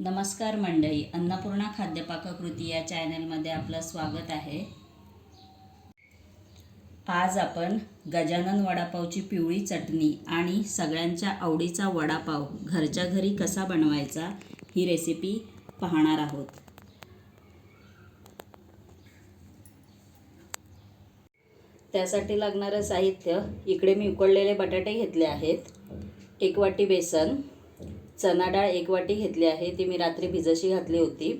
नमस्कार मंडळी अन्नपूर्णा खाद्यपाककृती या चॅनलमध्ये आपलं स्वागत आहे. आज आपण गजानन वडापावची पिवळी चटणी आणि सगळ्यांच्या आवडीचा वडापाव घरच्या घरी कसा बनवायचा ही रेसिपी पाहणार आहोत. त्यासाठी लागणारं साहित्य इकडे मी उकडलेले बटाटे घेतले आहेत. एक वाटी बेसन चना डाळ एक वाटी घेतली आहे. ती मी रात्री भिजशी घातली होती.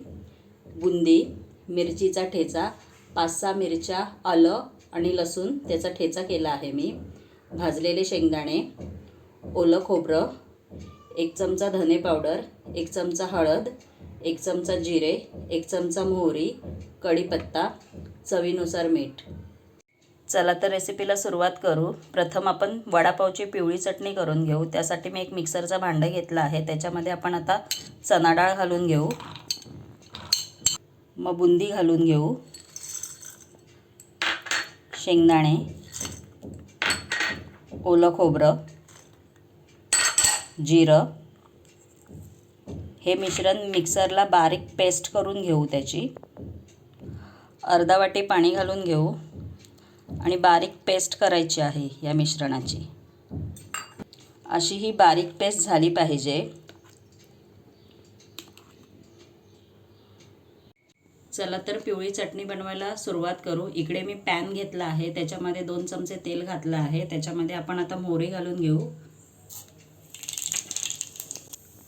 बुंदी मिरचीचा ठेचा पाच सहा मिरच्या आलं आणि लसूण त्याचा ठेचा केला आहे मी. भाजलेले शेंगदाणे ओलं खोबरं एक चमचा धने पावडर एक चमचा हळद एक चमचा जिरे एक चमचा मोहरी कढीपत्ता चवीनुसार मीठ. चला तर रेसिपीला सुरुवात करू. प्रथम आपण वडापावची पिवळी चटणी करून घेऊ. त्यासाठी मी एक मिक्सरचं भांडं घेतलं आहे. त्याच्यामध्ये आपण आता चणाडाळ घालून घेऊ. मग बुंदी घालून घेऊ. शेंगदाणे. ओलं खोबरं. जिरं. हे मिश्रण मिक्सरला बारीक पेस्ट करून घेऊ त्याची. अर्धा वाटी पाणी घालून घेऊ. आणि बारीक पेस्ट करायची आहे या मिश्रणाची. अशी ही बारीक पेस्ट झाली पाहिजे. चला तर पिवळी चटणी बनवायला सुरुवात करू. इकडे मी पॅन घेतला आहे. त्याच्यामध्ये दोन चमचे तेल घातलं आहे. त्याच्यामध्ये आपण आता मोहरी घालून घेऊ.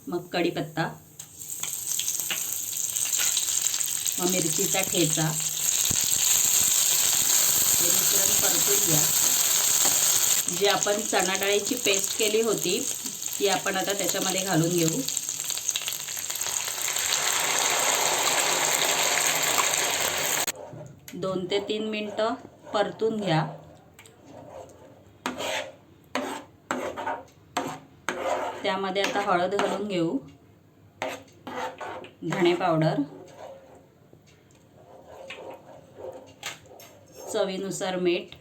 मग कढीपत्ता. मग मिरचीचा ठेचा. मिश्रण परतून घ्या. जी आपण चणा डाळीची पेस्ट केली होती ती आपण आता त्याच्यामध्ये घालून घेऊ. दोन ते तीन मिनटं परतून घ्या. त्यामध्ये आता हळद घालून घेऊ. धणे पावडर. चवीनुसार मीठ.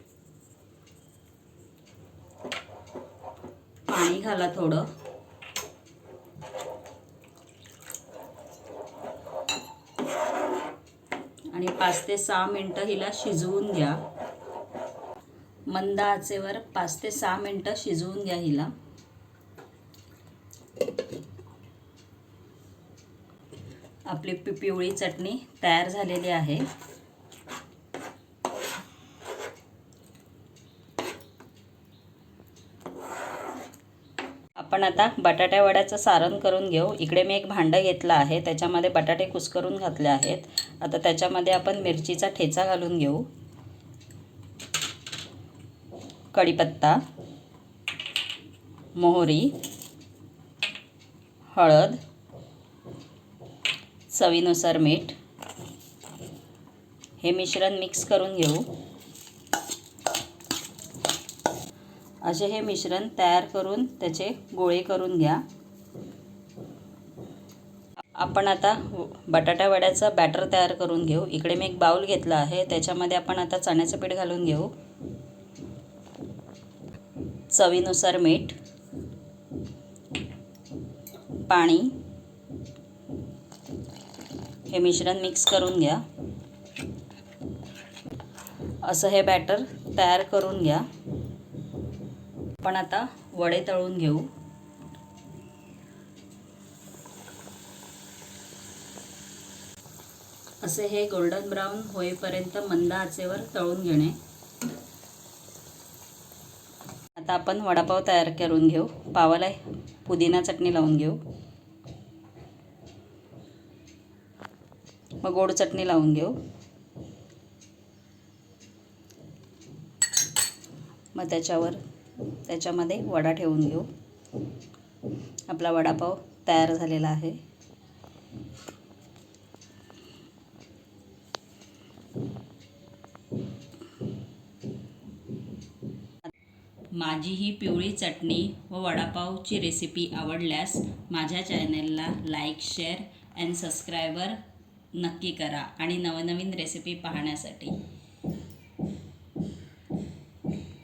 पाणी घाला थोडं. आणि पाच ते सहा मिनटं हिला शिजवून घ्या मंद आचेवर पाच ते सहा मिनटं शिजवून घ्या हिला. आपली पि पिवळी चटणी तयार झालेली आहे. आपण आता बटाट्या वड्याचं सारण करून घेऊ. इकडे मी एक भांडं घेतलं आहे. त्याच्यामध्ये बटाटे कुस्करून घातले आहेत. आता त्याच्यामध्ये आपण मिरचीचा ठेचा घालून घेऊ. कढीपत्ता मोहरी हळद चवीनुसार मीठ. हे मिश्रण मिक्स करून घेऊ. असे हे मिश्रण तयार करून त्याचे गोळे करून घ्या. आपण आता बटाटा वड्याचा बॅटर तयार करून घेऊ. इकडे मी एक बाऊल घेतला आहे. त्याच्यामध्ये आपण आता चण्याचं पीठ घालून घेऊ. चवीनुसार मीठ पाणी हे मिश्रण मिक्स करून घ्या. असं हे बॅटर तयार करून घ्या. आपण आता वडे तळून घेऊ. असे हे गोल्डन ब्राऊन होईपर्यंत मंद आचेवर तळून घेणे. आता आपण वडापाव तयार करून घेऊ. पावाला पुदिना चटणी लावून घेऊ. मग गोड चटणी लावून घेऊ. मग त्याच्यावर त्याच्यामध्ये वडा ठेवून घेऊ. आपला वडापाव तयार झालेला आहे. माझी ही पिवळी चटणी व वडापावची रेसिपी आवडल्यास माझ्या चॅनलला लाईक शेअर अँड सबस्क्रायबर नक्की करा आणि नवनवीन रेसिपी पाहण्यासाठी.